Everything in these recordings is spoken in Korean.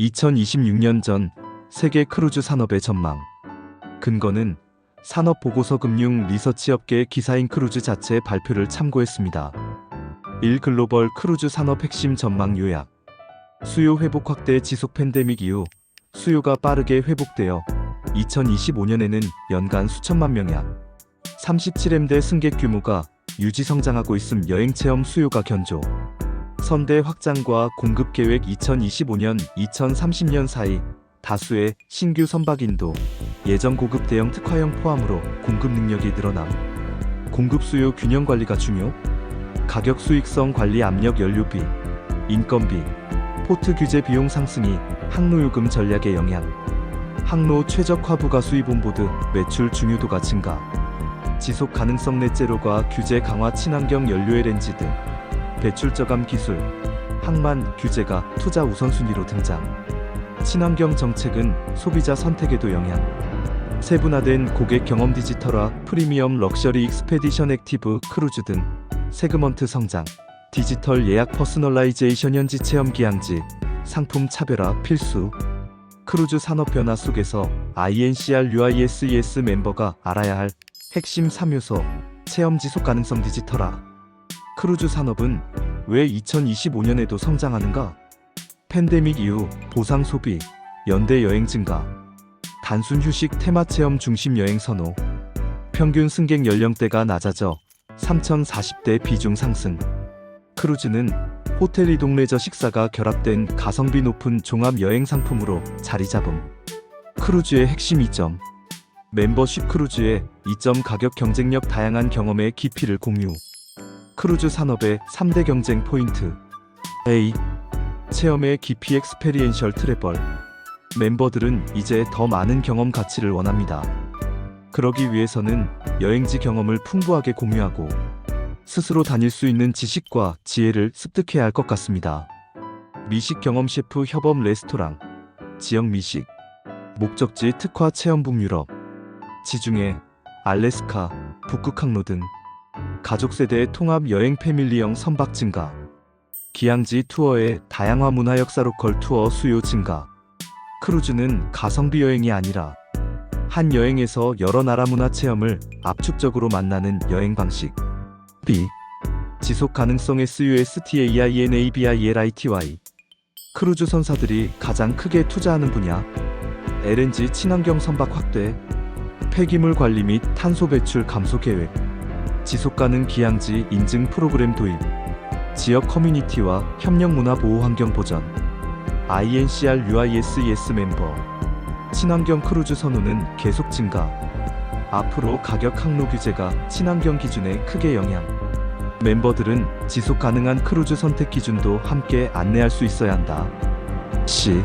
2026년 전 세계 크루즈 산업의 전망. 근거는 산업보고서 금융 리서치업계 기사인 크루즈 자체 발표를 참고했습니다. 1. 글로벌 크루즈 산업 핵심 전망 요약. 수요 회복 확대 지속 팬데믹 이후 수요가 빠르게 회복되어 2025년에는 연간 수천만 명약 37m대 승객 규모가 유지 성장하고 있음 여행 체험 수요가 견조. 선대 확장과 공급 계획 2025년 2030년 사이 다수의 신규 선박 인도, 예전 고급 대형 특화형 포함으로 공급 능력이 늘어남. 공급 수요 균형 관리가 중요. 가격 수익성 관리 압력 연료비, 인건비, 포트 규제 비용 상승이 항로 요금 전략의 영향. 항로 최적화 부가 수입 온보드 매출 중요도가 증가. 지속 가능성 넷제로가 규제 강화 친환경 연료의 렌지 등 배출 저감 기술, 항만 규제가 투자 우선순위로 등장. 친환경 정책은 소비자 선택에도 영향. 세분화된 고객 경험 디지털화, 프리미엄 럭셔리 익스페디션 액티브 크루즈 등 세그먼트 성장, 디지털 예약 퍼스널라이제이션 현지 체험 기항지, 상품 차별화 필수. 크루즈 산업 변화 속에서 INCR UISES 멤버가 알아야 할 핵심 3요소, 체험 지속 가능성 디지털화. 크루즈 산업은 왜 2025년에도 성장하는가? 팬데믹 이후 보상 소비, 연대 여행 증가, 단순 휴식 테마 체험 중심 여행 선호, 평균 승객 연령대가 낮아져 3,040대 비중 상승. 크루즈는 호텔 이동 레저 식사가 결합된 가성비 높은 종합 여행 상품으로 자리 잡음. 크루즈의 핵심 이점. 멤버십 크루즈의 이점 가격 경쟁력 다양한 경험의 깊이를 공유. 크루즈 산업의 3대 경쟁 포인트. A. 체험의 깊이 엑스페리엔셜 트래벌. 멤버들은 이제 더 많은 경험 가치를 원합니다. 그러기 위해서는 여행지 경험을 풍부하게 공유하고 스스로 다닐 수 있는 지식과 지혜를 습득해야 할 것 같습니다. 미식 경험 셰프 협업 레스토랑, 지역 미식, 목적지 특화 체험 북 유럽, 지중해, 알래스카, 북극 항로 등 가족 세대 통합 여행 패밀리형 선박 증가, 기항지 투어의 다양화 문화 역사 로컬 투어 수요 증가. 크루즈는 가성비 여행이 아니라 한 여행에서 여러 나라 문화 체험을 압축적으로 만나는 여행 방식. B. 지속 가능성 SUSTAINABILITY. 크루즈 선사들이 가장 크게 투자하는 분야. LNG 친환경 선박 확대, 폐기물 관리 및 탄소 배출 감소 계획, 지속 가능 기항지 인증 프로그램 도입, 지역 커뮤니티와 협력 문화 보호 환경 보전, INCR UISES 멤버, 친환경 크루즈 선호는 계속 증가. 앞으로 가격 항로 규제가 친환경 기준에 크게 영향. 멤버들은 지속 가능한 크루즈 선택 기준도 함께 안내할 수 있어야 한다. C.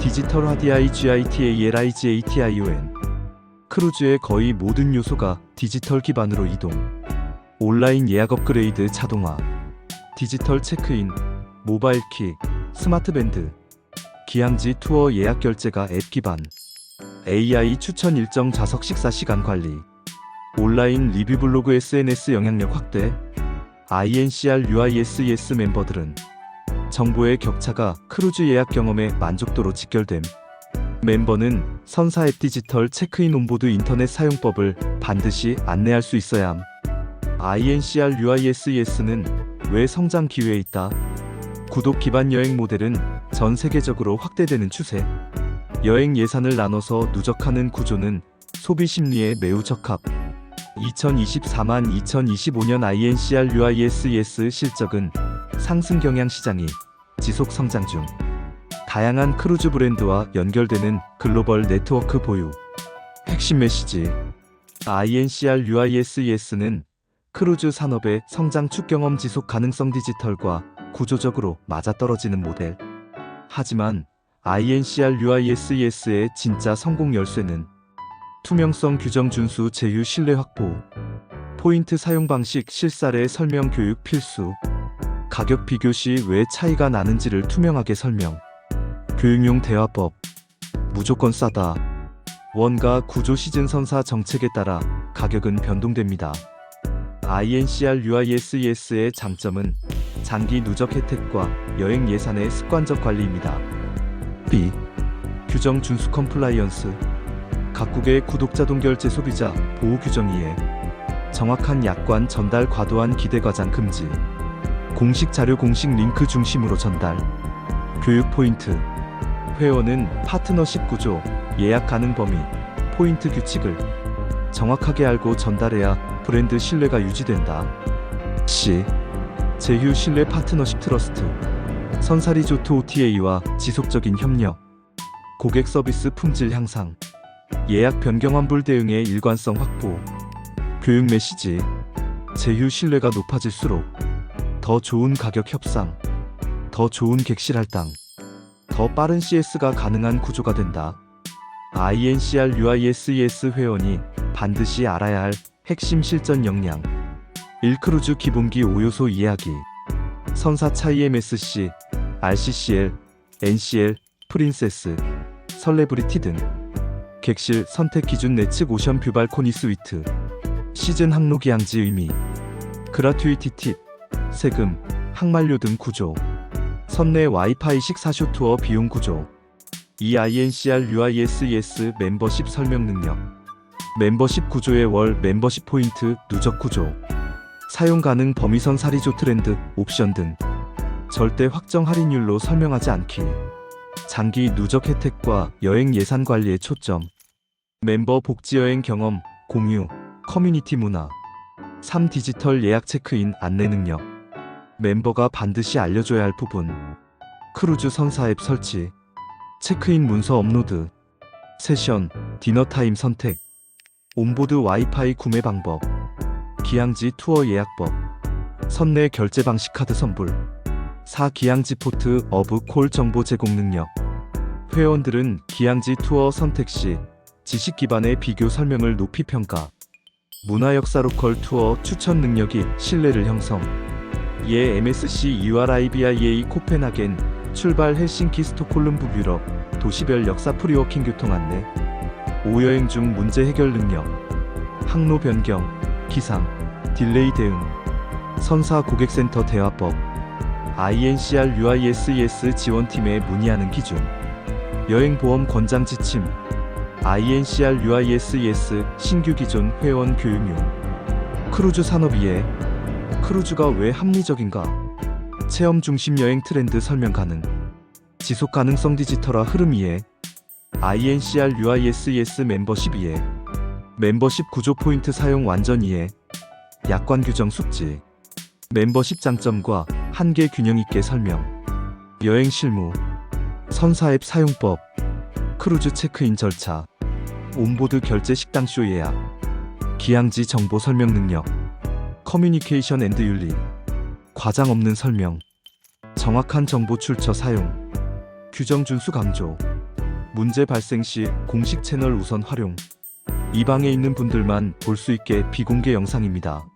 디지털 화디아이 GITALIGATION 크루즈의 거의 모든 요소가 디지털 기반으로 이동. 온라인 예약 업그레이드 자동화. 디지털 체크인, 모바일 키, 스마트 밴드. 기항지 투어 예약 결제가 앱 기반. AI 추천 일정 좌석 식사 시간 관리. 온라인 리뷰 블로그 SNS 영향력 확대. INCR UISES 멤버들은 정보의 격차가 크루즈 예약 경험의 만족도로 직결됨. 멤버는 선사 앱 디지털 체크인 온보드 인터넷 사용법을 반드시 안내할 수 있어야 함. INCR UISES는 왜 성장 기회에 있다? 구독 기반 여행 모델은 전 세계적으로 확대되는 추세. 여행 예산을 나눠서 누적하는 구조는 소비 심리에 매우 적합. 2024만 2025년 INCR UISES 실적은 상승 경향 시장이 지속 성장 중. 다양한 크루즈 브랜드와 연결되는 글로벌 네트워크 보유. 핵심 메시지. INCR UISES는 크루즈 산업의 성장 축 경험 지속 가능성 디지털과 구조적으로 맞아떨어지는 모델. 하지만 INCR UISES의 진짜 성공 열쇠는 투명성 규정 준수 제휴 신뢰 확보, 포인트 사용 방식 실사례 설명 교육 필수, 가격 비교 시 왜 차이가 나는지를 투명하게 설명, 교육용 대화법, 무조건 싸다, 원가 구조 시즌 선사 정책에 따라 가격은 변동됩니다. INCR UISES의 장점은 장기 누적 혜택과 여행 예산의 습관적 관리입니다. B. 규정 준수 컴플라이언스 각국의 구독자 동결제 소비자 보호 규정 이해 정확한 약관 전달 과도한 기대 과장 금지 공식 자료 공식 링크 중심으로 전달 교육 포인트 회원은 파트너십 구조 예약 가능 범위 포인트 규칙을 정확하게 알고 전달해야 브랜드 신뢰가 유지된다. C. 제휴 신뢰 파트너십 트러스트. 선사리 조트 OTA와 지속적인 협력. 고객 서비스 품질 향상. 예약 변경 환불 대응의 일관성 확보. 교육 메시지. 제휴 신뢰가 높아질수록 더 좋은 가격 협상. 더 좋은 객실 할당. 더 빠른 CS가 가능한 구조가 된다. INCR UISES 회원이 반드시 알아야 할 핵심 실전 역량. 1크루즈 기본기 5요소 이해하기. 선사차 EMSC, RCCL, NCL, 프린세스, 설레브리티 등 객실 선택 기준 내측 오션 뷰 발코니 스위트. 시즌 항로 기항지 의미. 그라튜이티 팁. 세금 항만료 등 구조. 선내 와이파이식 사쇼 투어 비용 구조 이 INCR UISES 멤버십 설명 능력 멤버십 구조의 월 멤버십 포인트 누적 구조 사용 가능 범위선 사리조 트렌드 옵션 등 절대 확정 할인율로 설명하지 않기. 장기 누적 혜택과 여행 예산 관리에 초점 멤버 복지 여행 경험 공유 커뮤니티 문화 3 디지털 예약 체크인 안내 능력. 멤버가 반드시 알려줘야 할 부분 크루즈 선사 앱 설치 체크인 문서 업로드 세션 디너타임 선택 온보드 와이파이 구매 방법 기항지 투어 예약법 선내 결제 방식 카드 선불 4 기항지 포트 어브 콜 정보 제공 능력. 회원들은 기항지 투어 선택 시 지식 기반의 비교 설명을 높이 평가. 문화 역사 로컬 투어 추천 능력이 신뢰를 형성. 예 MSC URIBIA 코펜하겐 출발 헬싱키 스톡홀름 북유럽 도시별 역사 프리워킹 교통 안내 5여행 중 문제 해결 능력 항로 변경 기상 딜레이 대응 선사 고객센터 대화법 INCR UISES 지원팀에 문의하는 기준 여행보험 권장 지침 INCR UISES 신규 기존 회원 교육용 크루즈 산업 이해 크루즈가 왜 합리적인가 체험 중심 여행 트렌드 설명 가능. 지속 가능성 디지털화 흐름 이해. INCR UISES 멤버십 이해. 멤버십 구조 포인트 사용 완전 이해. 약관 규정 숙지. 멤버십 장점과 한계 균형 있게 설명. 여행 실무. 선사 앱 사용법. 크루즈 체크인 절차. 온보드 결제 식당 쇼 예약. 기항지 정보 설명 능력. 커뮤니케이션 앤드 윤리 과장 없는 설명 정확한 정보 출처 사용 규정 준수 강조 문제 발생 시 공식 채널 우선 활용 이 방에 있는 분들만 볼 수 있게 비공개 영상입니다.